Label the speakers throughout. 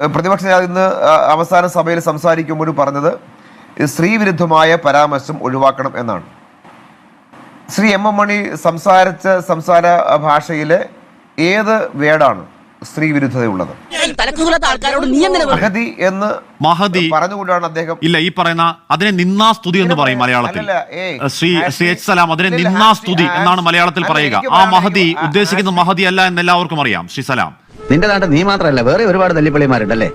Speaker 1: പ്രതിപക്ഷ നേതാവ് ഇന്ന് അവസാന സഭയിൽ സംസാരിക്കുമ്പോൾ പറഞ്ഞത് സ്ത്രീവിരുദ്ധമായ പരാമർശം ഒഴിവാക്കണം എന്നാണ്. ശ്രീ എം എം മണി സംസാരിച്ച സംസാര ഭാഷയിലെ ഏത് വേടാണ്
Speaker 2: നീ എന്തിനാ
Speaker 1: മഹതി എന്ന്
Speaker 3: മഹതി
Speaker 1: പറഞ്ഞുകൊണ്ടാണ് അദ്ദേഹം
Speaker 3: ഇല്ല ഈ പറയുന്ന അതിനെ നിന്നാ സ്തുതി എന്ന് പറയും മലയാളത്തിൽ. ശ്രീ ശ്രീ എച്ച് സലാം അതിനെ
Speaker 1: നിന്നാസ്തുതി
Speaker 3: നിന്നാ സ്തുതി എന്നാണ് മലയാളത്തിൽ പറയുക. ആ മഹതി ഉദ്ദേശിക്കുന്ന. മഹതി അല്ല എന്ന് എല്ലാവർക്കും അറിയാം ശ്രീ സലാം.
Speaker 4: നിന്റെ നാട്ടിൽ നീ മാത്രമല്ല വേറെ ഒരുപാട് തല്ലിപ്പള്ളിമാരുണ്ടല്ലേ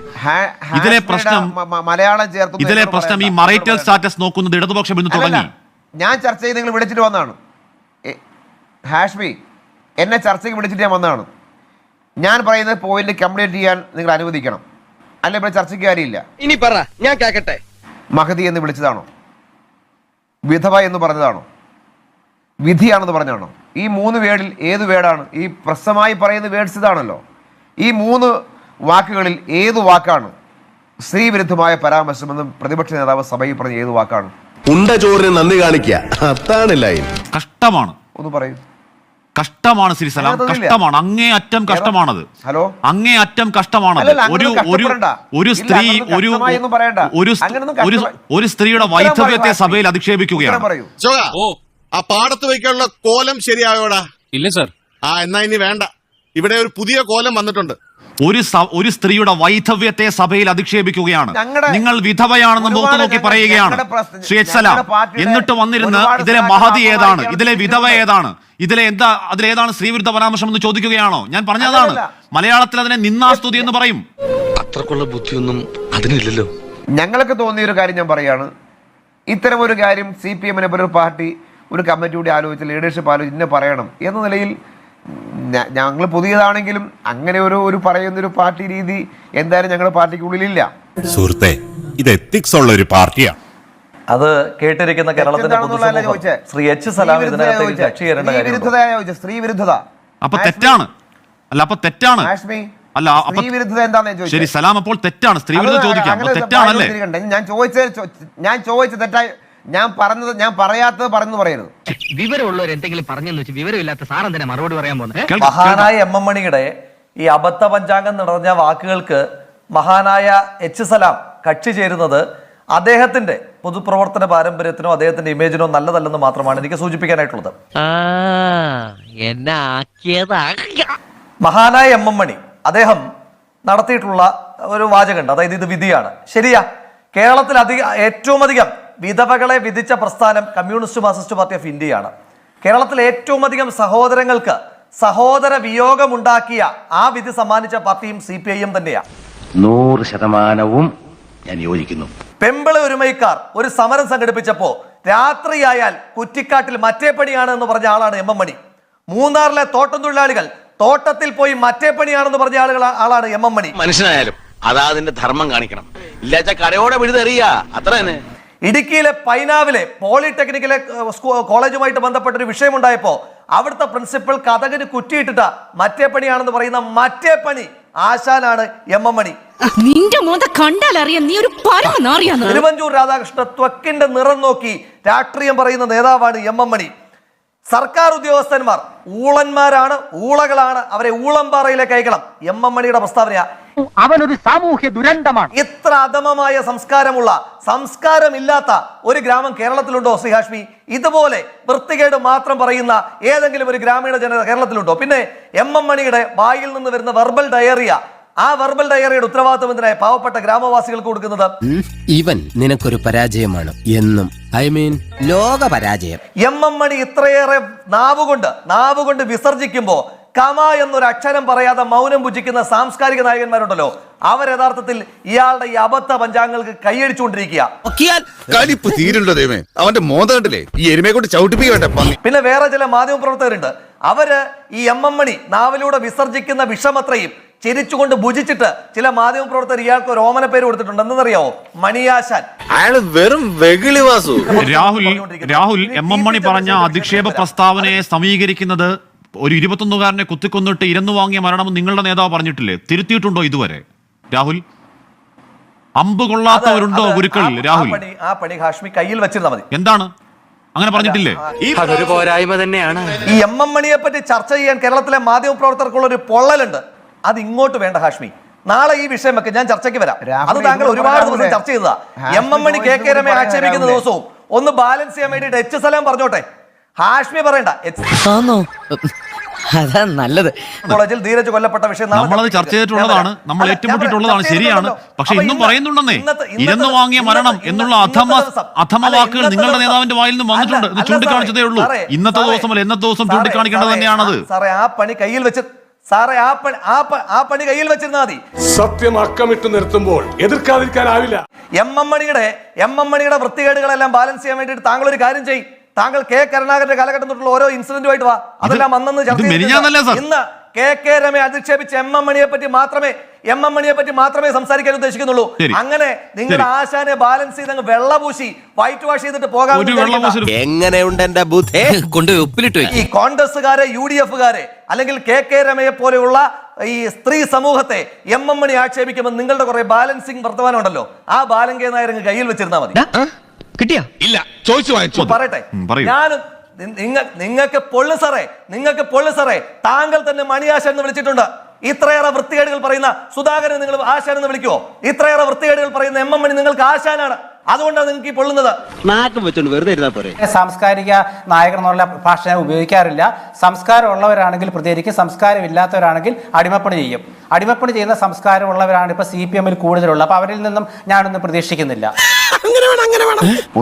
Speaker 3: ഇതിലെ പ്രശ്നം-
Speaker 1: മലയാളം ചേർത്ത്
Speaker 3: ഇതിലെ പ്രശ്നം ഈ മറൈറ്റൽ സ്റ്റാറ്റസ് നോക്കുന്നത് ഇടതുപക്ഷം ഇന്ന് തുടങ്ങി.
Speaker 1: ഞാൻ ചർച്ച ചെയ്ത് നിങ്ങൾ വിളിച്ചിട്ട് വന്നതാണ്. ഹാഷ്മി എന്നെ ചർച്ചയ്ക്ക് വിളിച്ചിട്ട് ഞാൻ വന്നതാണ്. ഞാൻ പറയുന്ന പോയിന്റ് കംപ്ലീറ്റ് ചെയ്യാൻ നിങ്ങൾ അനുവദിക്കണം. അല്ല ഇവിടെ ചർച്ചയ്ക്ക് കാര്യമില്ല.
Speaker 5: ഇനി പറ ഞാൻ കേക്കട്ടെ.
Speaker 1: മഹതി എന്ന് വിളിച്ചതാണോ? വിധവ എന്ന് പറഞ്ഞതാണോ? വിധിയാണെന്ന് പറഞ്ഞതാണോ? ഈ മൂന്ന് വേഡിൽ ഏത് വേർഡാണ്? ഈ പ്രസമായി പറയുന്ന വേഡ്സ് ഇതാണല്ലോ. ഈ മൂന്ന് വാക്കുകളിൽ ഏത് വാക്കാണ് സ്ത്രീവിരുദ്ധമായ പരാമർശമെന്ന് പ്രതിപക്ഷ നേതാവ് സഭയിൽ പറഞ്ഞ ഏത് വാക്കാണ്?
Speaker 6: ഉണ്ട ചോറിന് നന്ദി കാണിക്കുക അതാണ് ലൈൻ
Speaker 3: കഷ്ടമാണ്.
Speaker 1: ഒന്ന് പറയൂ.
Speaker 3: കഷ്ടമാണ് ശ്രീ സലാം. കഷ്ടമാണ്. അങ്ങേ അറ്റം കഷ്ടമാണത്.
Speaker 1: ഹലോ?
Speaker 3: അങ്ങേ അറ്റം കഷ്ടമാണത്. ഒരു ഒരു ഒരു സ്ത്രീ ഒരു. ഒരു ഒരു ഒരു സ്ത്രീയുടെ വൈധവ്യത്തെ. സഭയിൽ അധിക്ഷേപിക്കുകയാണ്.
Speaker 6: ആ പാടത്ത് വയ്ക്കാനുള്ള കോലം ശരിയായോടാ?
Speaker 7: ഇല്ല സർ.
Speaker 6: ആ എന്നാ ഇനി വേണ്ട. ഇവിടെ ഒരു പുതിയ കോലം വന്നിട്ടുണ്ട്.
Speaker 3: ഒരു ഒരു സ്ത്രീയുടെ വൈധവ്യത്തെ സഭയിൽ അധിക്ഷേപിക്കുകയാണ്. നിങ്ങൾ വിധവയാണെന്ന് മുഖത്ത് നോക്കി പറയുകയാണ്. ശ്രീ എച്ച് സലാം എന്നിട്ട് വന്നിരുന്ന് ഇതിലെ മഹതി ഏതാണ്? ഇതിലെ വിധവ. ഏതാണ്? ഇതിലെ എന്താ അതിലേതാണ് സ്ത്രീവിരുദ്ധ പരാമർശം എന്ന് ചോദിക്കുകയാണോ? ഞാൻ പറഞ്ഞതാണ്. മലയാളത്തിൽ അതിനെ നിന്നാസ്തുതി എന്ന് പറയും.
Speaker 7: അത്രക്കുള്ള ബുദ്ധിയൊന്നും അതിനില്ലല്ലോ.
Speaker 1: ഞങ്ങൾക്ക് തോന്നിയ ഒരു കാര്യം ഞാൻ പറയാണ്. ഇത്തരം ഒരു കാര്യം സി പി എമ്മിനെ ഒരു പാർട്ടി ഒരു കമ്മിറ്റി കൂടി ആലോചിച്ച് ലീഡർഷിപ്പ് ആലോചിച്ച് ഇന്നെ പറയണം. എന്ന നിലയിൽ ഞങ്ങൾ പുതിയതാണെങ്കിലും അങ്ങനെ ഒരു ഒരു പറയുന്നൊരു പാർട്ടി രീതി എന്തായാലും ഞങ്ങളുടെ പാർട്ടിക്കുള്ളിലില്ല.
Speaker 8: സുഹൃത്തെ ഇത് എത്തിക്സ് ഉള്ള ഒരു പാർട്ടിയാണ്
Speaker 9: അത് കേട്ടിരിക്കുന്ന കേരളത്തിന്റെ ശ്രീ എച്ച് സലാം
Speaker 3: അപ്പൊ തെറ്റാണ്. അല്ല അപ്പൊ തെറ്റാണ്. അല്ല ശരി സലാം അപ്പോൾ തെറ്റാണ്. ചോദിക്കാം. തെറ്റാണല്ലേ?
Speaker 1: ഞാൻ ചോദിച്ചത് ഞാൻ ചോദിച്ചത് തെറ്റായി ഞാൻ പറഞ്ഞത് ഞാൻ പറയാത്തത് പറഞ്ഞു പറയരുത്.
Speaker 2: വിവരമുള്ളവർ എന്തെങ്കിലും പറഞ്ഞെന്ന് വെച്ച് വിവരമില്ലാത്ത സാർ എന്തിനാ മറുപടി പറയാൻ പോകുന്നത്.
Speaker 9: മഹാനായ എം എം മണിയുടെ ഈ അബദ്ധ പഞ്ചാംഗം നിറഞ്ഞ വാക്കുകൾക്ക് മഹാനായ എച്ച് സലാം കക്ഷി ചേരുന്നത് അദ്ദേഹത്തിന്റെ പൊതുപ്രവർത്തന പാരമ്പര്യത്തിനോ അദ്ദേഹത്തിന്റെ ഇമേജിനോ നല്ലതല്ലെന്ന് മാത്രമാണ് എനിക്ക് സൂചിപ്പിക്കാനായിട്ടുള്ളത്. മഹാനായ എം എം മണി അദ്ദേഹം നടത്തിയിട്ടുള്ള ഒരു വാചകമുണ്ട്. അതായത് ഇത് വിധിയാണ്. ശരിയാ. കേരളത്തിൽ അധികം ഏറ്റവും അധികം വിധവകളെ വിധിച്ച പ്രസ്ഥാനം കമ്മ്യൂണിസ്റ്റ് മാർക്സിസ്റ്റ് പാർട്ടി ഓഫ് ഇന്ത്യയാണ്. കേരളത്തിൽ ഏറ്റവും അധികം സഹോദരങ്ങൾക്ക് സഹോദര വിയോഗമുണ്ടാക്കിയ ആ വിധി സമ്മാനിച്ച പാർട്ടിയും സി പി ഐ എം തന്നെയാണ്.
Speaker 4: നൂറ് ശതമാനവും ഞാൻ യോജിക്കുന്നു.
Speaker 9: പെമ്പിള ഒരുമൈക്കാർ ഒരു സമരം സംഘടിപ്പിച്ചപ്പോ രാത്രിയായാൽ കുറ്റിക്കാട്ടിൽ മറ്റേ പണിയാണ് എന്ന് പറഞ്ഞ ആളാണ് എം എം മണി. മൂന്നാറിലെ തോട്ടം തൊഴിലാളികൾ തോട്ടത്തിൽ പോയി മറ്റേ പണിയാണെന്ന് പറഞ്ഞ ആളുകൾ ആളാണ് എം എം മണി.
Speaker 5: മനുഷ്യനായാലും അതാ അതിന്റെ ധർമ്മം കാണിക്കണം. ഇല്ലാച്ച കരയോടെ വിഴുതെറിയ. അത്ര തന്നെ
Speaker 9: ഇടുക്കിയിലെ പൈനാവിലെ പോളിടെക്നിക്കിലെ കോളേജുമായിട്ട് ബന്ധപ്പെട്ട ഒരു വിഷയമുണ്ടായപ്പോൾ അവിടുത്തെ പ്രിൻസിപ്പൽ കഥകിന് കുറ്റിയിട്ടിട്ട മറ്റേ പണിയാണെന്ന് പറയുന്ന മറ്റേ പണി ആശാനാണ് എം എം മണി.
Speaker 10: നിന്റെ കണ്ടാലറിയാം നീ ഒരു
Speaker 9: തിരുവഞ്ചൂർ രാധാകൃഷ്ണ ത്വക്കിന്റെ നിറം നോക്കി രാഷ്ട്രീയം പറയുന്ന നേതാവാണ് എം എം മണി. സർക്കാർ ഉദ്യോഗസ്ഥന്മാർ ഊളന്മാരാണ് ഊളകളാണ്. അവരെ ഊളംപാറയിലേക്ക് അയക്കണം. എം എം മണിയുടെ പ്രസ്താവന
Speaker 2: അവനൊരു സാമൂഹ്യ ദുരന്തമാണ്.
Speaker 9: എത്ര അധമമായ സംസ്കാരമുള്ള സംസ്കാരമില്ലാത്ത ഒരു ഗ്രാമം കേരളത്തിലുണ്ടോ ശ്രീ ഹാഷ്മി? ഇതുപോലെ വൃത്തികേട് മാത്രം പറയുന്ന ഏതെങ്കിലും ഒരു ഗ്രാമീണ ജനത കേരളത്തിലുണ്ടോ? പിന്നെ എം എം മണിയുടെ വായിൽ നിന്ന് വരുന്ന വെർബൽ ഡയറിയ ആ വെർബൽ ഡയറിയുടെ ഉത്തരവാദിത്വം എന്തിനായി പാവപ്പെട്ട ഗ്രാമവാസികൾക്ക് കൊടുക്കുന്നത്?
Speaker 11: ഇവൻ നിനക്കൊരു പരാജയമാണ്. എന്നും ഐ മീൻ ലോക പരാജയം.
Speaker 9: എം എം മണി ഇത്രയേറെ നാവുകൊണ്ട് നാവുകൊണ്ട് വിസർജിക്കുമ്പോ കമ എന്നൊരു അക്ഷരം പറയാതെ മൗനം ഭുജിക്കുന്ന സാംസ്കാരിക നായകന്മാരുണ്ടല്ലോ. അവർ യഥാർത്ഥത്തിൽ ഇയാളുടെ ഈ അബദ്ധ പഞ്ചാംഗങ്ങൾക്ക് കൈയടിച്ചുകൊണ്ടിരിക്കുക.
Speaker 6: പിന്നെ.
Speaker 9: വേറെ ചില മാധ്യമ പ്രവർത്തകരുണ്ട് അവർ ഈ എം എം മണി നാവിലൂടെ വിസർജിക്കുന്ന വിഷമത്രയും ചിരിച്ചുകൊണ്ട് ഭുജിച്ചിട്ട് ചില മാധ്യമപ്രവർത്തകർ ഇയാൾക്ക് ഒരു ഓമന പേര് കൊടുത്തിട്ടുണ്ട്. എന്തെന്നറിയാവോ? മണിയാശാൻ
Speaker 6: അയാൾ വെറും വെകിളി വാസു.
Speaker 3: രാഹുൽ രാഹുൽ എം എം മണി പറഞ്ഞ അധിക്ഷേപ പ്രസ്താവനയെ സമീകരിക്കുന്നത് ഒരു ഇരുപത്തൊന്നുകാരനെ കുത്തിക്കൊന്നിട്ട് ഇരന്നു വാങ്ങിയ മരണം നിങ്ങളുടെ നേതാവ് പറഞ്ഞിട്ടില്ലേ? തിരുത്തിയിട്ടുണ്ടോ ഇതുവരെ? രാഹുൽ? അമ്പ് കൊള്ളാത്തവരുണ്ടോ ഗുരുക്കൾ രാഹുൽ?
Speaker 9: ആ പണി ഹാഷ്മി കയ്യിൽ വെച്ചിരുന്നാ മതി.
Speaker 3: എന്താണ്? അങ്ങനെ പറഞ്ഞിട്ടില്ലേ?
Speaker 7: അതൊരു പോരായ്മ തന്നെയാണ്.
Speaker 9: ഈ എം എം മണിയെ പറ്റി ചർച്ച ചെയ്യാൻ കേരളത്തിലെ മാധ്യമപ്രവർത്തകർക്കുള്ള ഒരു പൊള്ളലുണ്ട്. അത് ഇങ്ങോട്ട് വേണ്ട ഹാഷ്മി. നാളെ ഈ വിഷയമൊക്കെ വെക്ക് ഞാൻ ചർച്ചയ്ക്ക് വരാം. അത് താങ്കൾ ഒരുപാട് ദിവസം ചർച്ച ചെയ്തതാ. M M Mani K K
Speaker 1: രമേ
Speaker 9: ആക്ഷേപിക്കുന്ന ദിവസവും ഒന്ന് ബാലൻസ് ചെയ്യാൻ വേണ്ടിയിട്ട് എച്ച് സലാം പറഞ്ഞോട്ടെ. ഹാഷ്മി പറയണ്ട.
Speaker 11: അതാ നല്ലത്.
Speaker 9: കോളേജിൽ ധീരജ് കൊല്ലപ്പെട്ട വിഷയം നാളെ
Speaker 3: നമ്മളത് ചർച്ച ചെയ്തിട്ടുള്ളതാണ്. നമ്മൾ
Speaker 9: ഏറ്റുമുട്ടിട്ടുള്ളതാണ്
Speaker 3: ഏറ്റുമുട്ടിയിട്ടുള്ളതാണ്. ശരിയാണ്. പക്ഷെ. ഇന്നും പറയുന്നുണ്ടെന്നേ.
Speaker 9: ഇന്നത്തെ-
Speaker 3: വാങ്ങിയ മരണം എന്നുള്ള അധമ അധമ വാക്കുകൾ നിങ്ങളുടെ നേതാവിന്റെ വായിൽ നിന്ന് വന്നിട്ടുണ്ട്. ഇത് ചൂണ്ടിക്കാണിച്ചതേ ഉള്ളൂ. ഇന്നത്തെ
Speaker 9: ദിവസം
Speaker 3: അല്ല എന്നത്തെ ദിവസം ചൂണ്ടിക്കാണിക്കേണ്ടത്
Speaker 9: തന്നെയാണ്
Speaker 3: തന്നെയാണത്.
Speaker 9: സാറേ ആ പണി കയ്യിൽ വെച്ച് സാറേ ആ പണി ആ ആ പണി കയ്യിൽ വെച്ചിരുന്നാൽ മതി.
Speaker 6: സത്യം അക്കമിട്ട് നിർത്തുമ്പോൾ എതിർക്കാതിരിക്കാനാവില്ല.
Speaker 9: എം എം മണിയുടെ എം എം മണിയുടെ വൃത്തികേടുകളെല്ലാം ബാലൻസ് ചെയ്യാൻ വേണ്ടിയിട്ട് താങ്കൾ ഒരു കാര്യം ചെയ്യും. താങ്കൾ കെ കരുണാകരന്റെ കാലഘട്ടം തൊട്ടുള്ള ഓരോ ഇൻസിഡന്റുമായിട്ട് വാ. അതെല്ലാം അന്നന്ന് ചർച്ച ചെയ്തിട്ടുണ്ട്. ഇന്ന് കെ കെ രമയെ അധിക്ഷേപിച്ച് എം എം മണിയെ പറ്റി മാത്രമേ എം എം മണിയെ പറ്റി മാത്രമേ സംസാരിക്കാൻ ഉദ്ദേശിക്കുന്നുള്ളൂ. അങ്ങനെ നിങ്ങളുടെ
Speaker 3: ശരി.
Speaker 9: ആശാനെ ബാലൻസ് ചെയ്ത് അങ്ങ് വെള്ളപൂശി വൈറ്റ് വാഷ് ചെയ്തിട്ട് പോകാൻ
Speaker 11: എങ്ങനെയുണ്ട് എന്റെ ബുദ്ധി? കൊണ്ട് ഉപ്പിലിട്ട് വെക്കും.
Speaker 9: ഈ കോൺഗ്രസ്സുകാരെ യു ഡി എഫുകാരെ അല്ലെങ്കിൽ കെ കെ രമയെ പോലെയുള്ള ഈ സ്ത്രീ സമൂഹത്തെ എം എം മണി ആക്ഷേപിക്കുമ്പോൾ നിങ്ങളുടെ കുറെ ബാലൻസിങ് വർത്തമാനം ഉണ്ടല്ലോ ആ ബാലൻ കെ നായർ കയ്യിൽ വെച്ചിരുന്നാൽ മതി.
Speaker 2: കിട്ടിയാ?
Speaker 6: ഇല്ല ചോദിച്ചു
Speaker 9: പറയട്ടെ. ഞാനും നിങ്ങൾ നിങ്ങൾക്ക് പൊള്ളു സാറേ നിങ്ങൾക്ക് പൊള്ളു സാറേ. താങ്കൾ തന്നെ മണിയാശ എന്ന് വിളിച്ചിട്ടുണ്ട്. ഇത്രയേറെ വൃത്തികേടുകൾ പറയുന്ന സുധാകരൻ നിങ്ങൾ ആശാൻ എന്ന് വിളിക്കുവോ? ഇത്രയേറെ വൃത്തികേടുകൾ പറയുന്ന എം എം മണി നിങ്ങൾക്ക് ആശാനാണ്. അതുകൊണ്ടാണ് നിങ്ങൾക്ക് ഈ പൊള്ളുന്നത്.
Speaker 4: നാക്കും വെച്ചോണ്ട് വെറുതെ ഇരുന്നാ പോരെ.
Speaker 7: സാംസ്കാരിക നായകർ എന്നുള്ള ഭാഷ ഞാൻ ഉപയോഗിക്കാറില്ല. സംസ്കാരം ഉള്ളവരാണെങ്കിൽ പ്രതികരിക്കും സംസ്കാരം ഇല്ലാത്തവരാണെങ്കിൽ അടിമപ്പണി ചെയ്യും. അടിമപ്പണി ചെയ്യുന്ന സംസ്കാരം ഉള്ളവരാണ് ഇപ്പൊ സി പി എമ്മിൽ കൂടുതലുള്ളത്. അപ്പൊ അവരിൽ നിന്നും ഞാനൊന്നും പ്രതീക്ഷിക്കുന്നില്ല.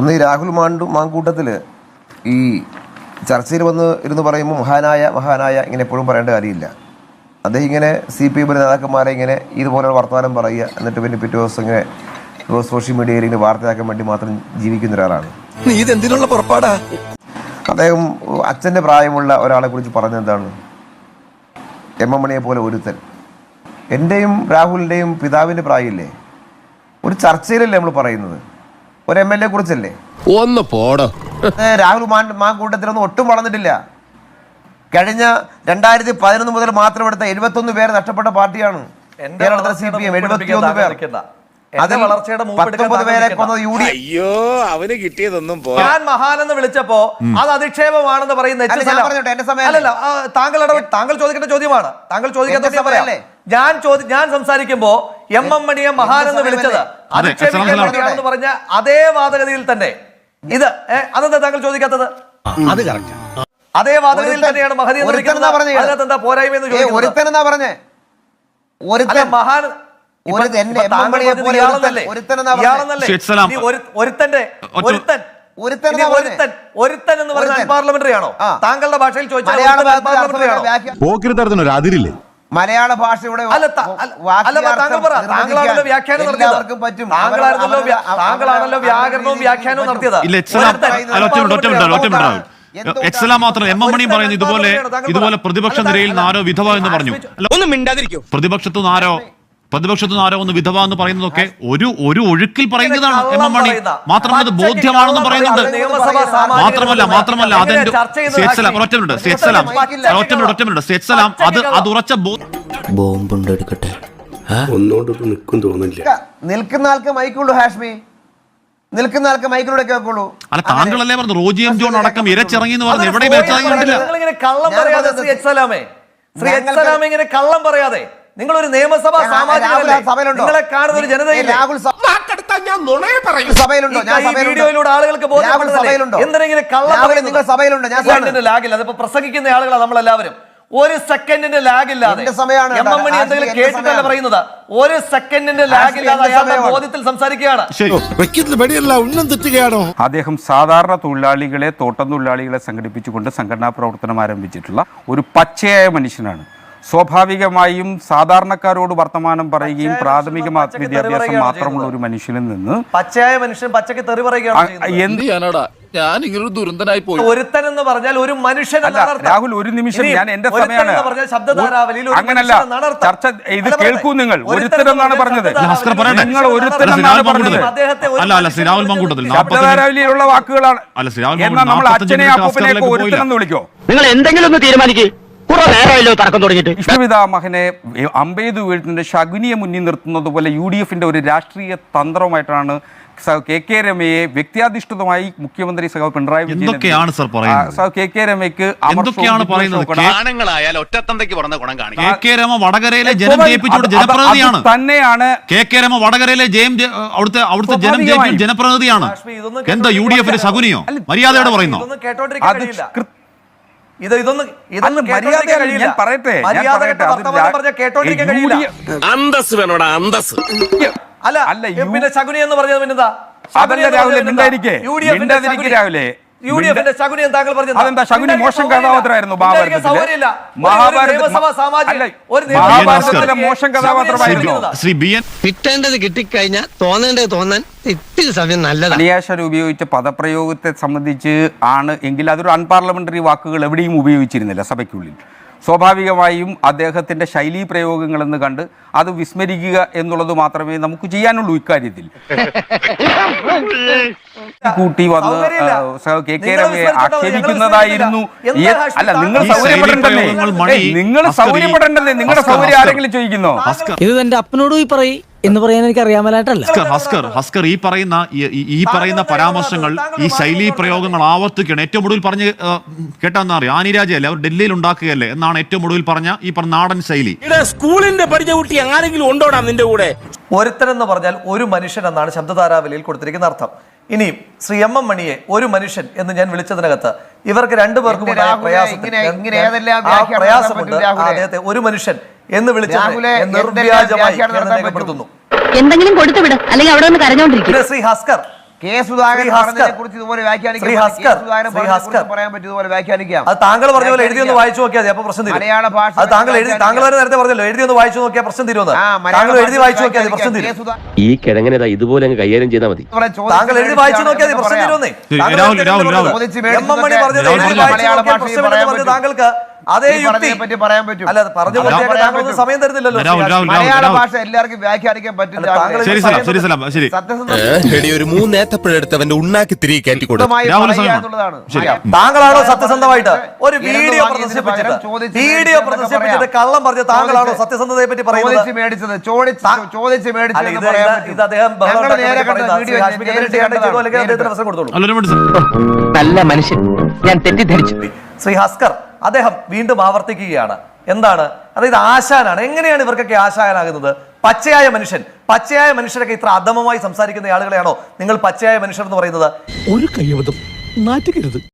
Speaker 1: ഒന്ന് രാഹുൽ മാണ്ടു മാങ്കൂട്ടത്തിൽ ഈ ചർച്ചയിൽ വന്ന് ഇരുന്ന് പറയുമ്പോൾ മഹാനായ മഹാനായ ഇങ്ങനെ എപ്പോഴും പറയേണ്ട കാര്യമില്ല. അദ്ദേഹം ഇങ്ങനെ സി പി എമ്മിലെ നേതാക്കന്മാരെ ഇങ്ങനെ ഇതുപോലെയുള്ള വർത്തമാനം പറയുക എന്നിട്ട് പിന്നെ പിറ്റേ ദിവസം ഇങ്ങനെ സോഷ്യൽ മീഡിയയിൽ ഇങ്ങനെ വാർത്തയാക്കാൻ വേണ്ടി മാത്രം ജീവിക്കുന്ന ഒരാളാണ്.
Speaker 6: ഇതെന്തിനുള്ള പുറപ്പാടാ?
Speaker 1: അദ്ദേഹം അച്ഛന്റെ പ്രായമുള്ള ഒരാളെ കുറിച്ച് പറഞ്ഞത് എന്താണ്? എം എം മണിയെ പോലെ ഒരുത്തൻ. എന്റെയും രാഹുലിന്റെയും പിതാവിന്റെ പ്രായമില്ലേ? ഒരു ചർച്ചയിലല്ലേ നമ്മൾ പറയുന്നത്? ഒരു എം എൽ എ കുറിച്ചല്ലേ?
Speaker 8: ഒന്ന് പോടോ.
Speaker 1: രാഹുൽ മാൻ കൂട്ടത്തിലൊന്നും ഒട്ടും വളർന്നിട്ടില്ല. കഴിഞ്ഞ രണ്ടായിരത്തി പതിനൊന്ന് മുതൽ മാത്രം എടുത്ത എഴുപത്തൊന്ന് പേർ നഷ്ടപ്പെട്ട പാർട്ടിയാണ്. കേരളത്തിലെ സി
Speaker 9: വളർച്ചയുടെ
Speaker 1: പി എം എഴുപത്തിയൊന്ന് പേർ. അതിൽ
Speaker 9: വളർച്ചയുടെ
Speaker 6: അയ്യോ അവന് കിട്ടിയതൊന്നും
Speaker 9: ഞാൻ മഹാനെന്ന് വിളിച്ചപ്പോ അത് അധിക്ഷേപമാണെന്ന് പറയുന്ന താങ്കൾ താങ്കൾ ചോദിക്കേണ്ട ചോദ്യമാണ്. താങ്കൾ ചോദിക്കാത്ത ഞാൻ ചോദി ഞാൻ സംസാരിക്കുമ്പോ എം എം മണിയെ മഹാനെന്ന്? വിളിച്ചത് അധിക്ഷേപിക്കാൻ പറഞ്ഞ അതേ വാദഗതിയിൽ തന്നെ ഇത് അതെന്താ താങ്കൾ ചോദിക്കാത്തത്?
Speaker 6: അത് കറക്റ്റ്
Speaker 9: അതേ വാദഗതിയിൽ തന്നെയാണ് മഹതി? അതിനകത്ത് എന്താ പോരായ്മ എന്ന് ചോദിക്കുന്നത്?
Speaker 1: പറഞ്ഞേ?
Speaker 9: മഹാൻ. പാർലമെന്ററി ആണോ താങ്കളുടെ ഭാഷയിൽ ചോദിച്ചാൽ
Speaker 8: അതിരില്ലേ?
Speaker 1: മലയാള ഭാഷയുടെ
Speaker 9: താങ്കളാണല്ലോ വ്യാകരണവും വ്യാഖ്യാനവും. നടത്തിയത്.
Speaker 3: എക്സലാം മാത്രം എം എം പറയുന്നു ഇതുപോലെ ഇതുപോലെ. പ്രതിപക്ഷ നിരയിൽ നിന്ന് ആരോ വിധവ എന്ന് പറഞ്ഞു. പ്രതിപക്ഷത്തു നിന്ന് ആരോ പ്രതിപക്ഷത്തു നിന്ന് ആരോ ഒന്ന് വിധവ എന്ന് പറയുന്നതൊക്കെ ഒരു ഒരു ഒഴുക്കിൽ പറയുന്നതാണ് എം എം മണി. മാത്രമല്ല അത് ബോധ്യമാണെന്ന് പറയുന്നുണ്ട് മാത്രമല്ല മാത്രമല്ല അതെന്റെ സേത്സലാം ഒറ്റ മിനിറ്റ് സേത്സലാം ഒറ്റ മിനിറ്റ് ഒറ്റ മിനിറ്റ് സേത്സലാം അത് അത് ഉറച്ച
Speaker 11: ബോംബുണ്ട് എടുക്കട്ടെ
Speaker 6: നിൽക്കും തോന്നില്ല
Speaker 1: നിൽക്കുന്ന ആൾക്ക് മൈക്കുള്ളൂ ഹാഷ്മി. നിൽക്കുന്ന ആൾക്ക് മൈക്കിലൂടെ കേൾക്കുള്ളൂ.
Speaker 3: അല്ല താങ്കളല്ലേ പറഞ്ഞു റോജി എം ജോൺ അടക്കം ഇരച്ചിറങ്ങി എന്ന് പറഞ്ഞു എവിടെയും ഇരച്ചിറങ്ങി കണ്ടില്ല.
Speaker 9: ശ്രീ എക്സലാമേ ശ്രീ
Speaker 1: ഞങ്ങൾക്ക്
Speaker 9: ഇങ്ങനെ കള്ളം പറയാതെ. നിങ്ങൾ ഒരു നിയമസഭാ? നിങ്ങളെ കാണുന്ന ഒരു ജനതയില്ലേ? വീഡിയോയിലൂടെ ആളുകൾക്ക് കള്ളം
Speaker 1: നിങ്ങൾ സഭയിലുണ്ടോ? ഞാൻ
Speaker 9: സെക്കൻഡിന്റെ ലാഗില്ല അതിപ്പോ പ്രസംഗിക്കുന്ന ആളുകളാണ് നമ്മളെല്ലാവരും. ഒരു സെക്കൻഡിന്റെ ലാഗ് ഇല്ലാതെ
Speaker 1: സമയമാണ്
Speaker 9: എം എം മണി എന്തെങ്കിലും കേട്ടിട്ടല്ല പറയുന്നത്. ഒരു സെക്കൻഡിന്റെ ലാഗ് ഇല്ലാതെ അയാളുടെ. ബോധ്യത്തിൽ സംസാരിക്കുകയാണ്.
Speaker 7: അദ്ദേഹം സാധാരണ തൊഴിലാളികളെ തോട്ടം തൊഴിലാളികളെ സംഘടിപ്പിച്ചുകൊണ്ട് സംഘടനാ പ്രവർത്തനം ആരംഭിച്ചിട്ടുള്ള ഒരു പച്ചയായ മനുഷ്യനാണ്. സ്വാഭാവികമായും സാധാരണക്കാരോട് വർത്തമാനം പറയുകയും പ്രാഥമിക വിദ്യാഭ്യാസം മാത്രമുള്ള ഒരു മനുഷ്യനിൽ നിന്ന്
Speaker 9: പച്ചയായ മനുഷ്യൻ പച്ചക്ക് തെറി പറയുകയാണ്
Speaker 6: ഞാൻ ഇങ്ങനൊരു ദുരന്തനായി പോയി.
Speaker 9: ഒരുത്തൻ എന്ന് പറഞ്ഞാൽ ഒരു മനുഷ്യൻ
Speaker 7: രാഹുൽ ഒരു നിമിഷം ഞാൻ എന്റെ സമയമാണ്.
Speaker 9: എന്ന് പറഞ്ഞാൽ ശബ്ദധാരാവലിയിൽ ഒരു
Speaker 7: അങ്ങനല്ല. ചർച്ച ഇത് കേൾക്കൂ നിങ്ങൾ.
Speaker 9: ഒരുത്തൻ
Speaker 7: ഒരുത്തൻ
Speaker 9: എന്ന്
Speaker 7: എന്നാണ് പറഞ്ഞത്. നിങ്ങൾ
Speaker 3: രാഹുൽ
Speaker 7: പറഞ്ഞത് ശബ്ദധാരാവലിയിലുള്ള വാക്കുകളാണ്.
Speaker 3: അല്ല ശ്രീ രാഹുൽ
Speaker 7: എന്നാൽ നമ്മൾ അച്ഛനെ
Speaker 3: അപ്പനെ
Speaker 7: എന്ന് വിളിക്കോ?
Speaker 2: നിങ്ങൾ എന്തെങ്കിലും ഒന്ന് തീരുമാനിക്കേ.
Speaker 12: വിഷ്ണുപിത മകനെ അമ്പെയ്ത് വീഴ്ത്തുന്ന ശകുനിയെ മുന്നിൽ നിർത്തുന്നത് പോലെ യു ഡി എഫിന്റെ ഒരു രാഷ്ട്രീയ തന്ത്രമായിട്ടാണ് കെ കെ രമയെ വ്യക്തിയാധിഷ്ഠിതമായി മുഖ്യമന്ത്രി സഹ പിണറായി വിജയൻ
Speaker 3: എന്തൊക്കെയാണ് സർ പറയുന്നത്?
Speaker 12: ആ, സ- കെ കെ രമയ്ക്ക്
Speaker 3: എന്തൊക്കെയാണ് പറയുന്നത്?
Speaker 5: ഒറ്റത്തന്തയ്ക്ക് പറഞ്ഞ ഗുണം കാണിക്കും
Speaker 3: കെ കെ രമ വടകരയിലെ ജനം. ജയിപ്പിച്ചുകൊണ്ട് ജനപ്രതിനിധിയാണ്
Speaker 12: തന്നെയാണ്
Speaker 3: കെ കെ രമ വടകരയിലെ ജയം ജെ- അവിടുത്തെ അവിടുത്തെ ജനം. ജയിപ്പിച്ച ജനപ്രതിനിധിയാണ് എന്താ യു ഡി എഫിന്റെ ശകുനിയോ മര്യാദയോടെ പറയുന്നു
Speaker 12: അത്
Speaker 9: ഇത് ഇതൊന്നും
Speaker 12: അല്ല,
Speaker 9: ഇതൊന്നും
Speaker 12: മര്യാദ
Speaker 9: കഴിയില്ല.
Speaker 12: ഞാൻ പറയട്ടെ
Speaker 6: അന്തസ് വേണോടാ അന്തസ്
Speaker 9: അല്ല
Speaker 12: അല്ല,
Speaker 9: യു- പിന്നെ ശകുനി എന്ന് പറഞ്ഞത് പിന്നെന്താ
Speaker 12: അതല്ല രാഹുലെ, മിണ്ടാതിരിക്കെ. മിണ്ടാതിരിക്കെ രാഹുലെ.
Speaker 9: യു ഡി എഫിന്റെ ശകുനി താങ്കൾ പറഞ്ഞു
Speaker 12: അതെന്താ? ശകുനി മോശം കഥാപാത്രമായിരുന്നു
Speaker 9: സൗകര്യമില്ല മഹാഭാരതത്തിൽ
Speaker 12: മോശം കഥാപാത്രമായിരുന്നു.
Speaker 2: കിട്ടേണ്ടത് കിട്ടിക്കഴിഞ്ഞാൽ തോന്നേണ്ടത് തോന്നാൻ ഇത്തിരി സമയം നല്ലതാണ്.
Speaker 12: അലിയാശൻ ഉപയോഗിച്ച പദപ്രയോഗത്തെ സംബന്ധിച്ച് ആണ് എങ്കിൽ അതൊരു അൺപാർലമെന്ററി വാക്കുകൾ എവിടെയും ഉപയോഗിച്ചിരുന്നില്ല സഭയ്ക്കുള്ളിൽ. സ്വാഭാവികമായും അദ്ദേഹത്തിന്റെ ശൈലീ പ്രയോഗങ്ങളെന്ന് കണ്ട് അത് വിസ്മരിക്കുക എന്നുള്ളത് മാത്രമേ നമുക്ക് ചെയ്യാനുള്ളൂ ഇക്കാര്യത്തിൽ. കൂട്ടി വന്ന് കെ കെ രമയെ ആക്ഷേപിക്കുന്നതായിരുന്നു. അല്ല നിങ്ങൾ സൗകര്യപ്പെടേണ്ടല്ലേ? നിങ്ങൾ സൗകര്യപ്പെടേണ്ടല്ലേ? നിങ്ങളുടെ സൗകര്യം ആരെങ്കിലും ചോദിക്കുന്നോ?
Speaker 11: ഇത് എന്റെ അപ്പനോട് പോയി പറയും. എന്ന് പറയാൻ എനിക്ക് അറിയാമലായിട്ടല്ല.
Speaker 3: ഹസ്കർ ഹസ്കർ ഹസ്കർ ഈ പറയുന്ന ഈ- പറയുന്ന പരാമർശങ്ങൾ ഈ ശൈലി പ്രയോഗങ്ങൾ ആവർത്തിക്കുകയാണ്. ഏറ്റവും ഒടുവിൽ പറഞ്ഞ് കേട്ടാന്ന് അറിയാം? ആനിരാജയല്ലേ അവർ ഡൽഹിയിൽ ഉണ്ടാക്കുകയല്ലേ? എന്നാണ് ഏറ്റവും ഒടുവിൽ പറഞ്ഞ ഈ പറഞ്ഞ നാടൻ ശൈലി.
Speaker 8: സ്കൂളിന്റെ പഠിച്ച കുട്ടി ആരെങ്കിലും ഉണ്ടോടാ നിന്റെ കൂടെ?
Speaker 9: ഒരുത്തരെന്ന് പറഞ്ഞാൽ ഒരു മനുഷ്യൻ എന്നാണ് ശബ്ദധാരാവലിയിൽ കൊടുത്തിരിക്കുന്ന അർത്ഥം. ഇനി ശ്രീ എം എം മണിയെ ഒരു മനുഷ്യൻ എന്ന് ഞാൻ വിളിച്ചതിനകത്ത് ഇവർക്ക് രണ്ടുപേർക്കും പ്രയാസമുണ്ട്? അദ്ദേഹത്തെ ഒരു മനുഷ്യൻ എന്ന് വിളിച്ചു
Speaker 10: എന്തെങ്കിലും കൊടുത്തു വിട്. അല്ലെങ്കിൽ അവിടെ നിന്ന് കരഞ്ഞോണ്ടിരിക്കും.
Speaker 9: ശ്രീ ഹസ്കർ.
Speaker 1: കെ സുധാകരൻ കുറിച്ച് ഇതുപോലെ വ്യാഖ്യാനിക്കാം പറയാൻ പറ്റും. ഇതുപോലെ വ്യാഖ്യാനിക്കാം.
Speaker 9: അത് താങ്കൾ പറഞ്ഞ പോലെ എഴുതി ഒന്ന് വായിച്ചു നോക്കിയാൽ അപ്പൊ പ്രശ്നം തീരും.
Speaker 1: മലയാള ഭാഷ
Speaker 9: അത് താങ്കൾ എഴുതി താങ്കൾ തന്നെ നേരത്തെ പറഞ്ഞല്ലോ എഴുതി ഒന്ന് വായിച്ചു നോക്കിയാൽ പ്രശ്നം തീരുമെന്ന്.
Speaker 1: ആ,
Speaker 9: താങ്കൾ എഴുതി വായിച്ചു നോക്കിയാൽ പ്രശ്നം തീരും.
Speaker 4: ഈ കിഴങ്ങനെ ഇതുപോലെ അങ്ങ് കൈകാര്യം ചെയ്താൽ മതി.
Speaker 9: താങ്കൾ എഴുതി വായിച്ചു നോക്കിയാൽ പ്രശ്നം. തീരുമെന്നേ. താങ്കൾ താങ്കൾക്ക് അതേ
Speaker 1: യുക്തിയെ പറ്റി പറയാൻ പറ്റും.
Speaker 9: അല്ല പറഞ്ഞു താങ്കളൊന്നും സമയം തരുന്നില്ലല്ലോ.
Speaker 1: മലയാള ഭാഷ എല്ലാവർക്കും വ്യാഖ്യാനിക്കാൻ
Speaker 8: പറ്റില്ല ഉണ്ണാക്കി തിരികെ.
Speaker 9: താങ്കളാണോ സത്യസന്ധമായിട്ട്? ഒരു വീഡിയോ വീഡിയോ പ്രദർശിപ്പിച്ചിട്ട്. കള്ളം പറഞ്ഞ താങ്കളാണോ സത്യസന്ധതയെ പറ്റി പറയുന്നത്?
Speaker 1: ചോദിച്ച് മേടിച്ചത് ചോദിച്ച് മേടിച്ചത്
Speaker 2: നല്ല മനുഷ്യൻ ഞാൻ തെറ്റിദ്ധരിച്ചു.
Speaker 9: ശ്രീ ഹസ്കർ അദ്ദേഹം വീണ്ടും ആവർത്തിക്കുകയാണ്. എന്താണ്? അതായത് ആശാനാണ്. എങ്ങനെയാണ് ഇവർക്കൊക്കെ ആശാനാകുന്നത്? പച്ചയായ മനുഷ്യൻ. പച്ചയായ മനുഷ്യരൊക്കെ ഇത്ര അധമമായി സംസാരിക്കുന്ന ആളുകളെയാണോ? നിങ്ങൾ പച്ചയായ മനുഷ്യർ എന്ന് പറയുന്നത്.
Speaker 8: ഒരു കൈവതം നാറ്റുകരുത്.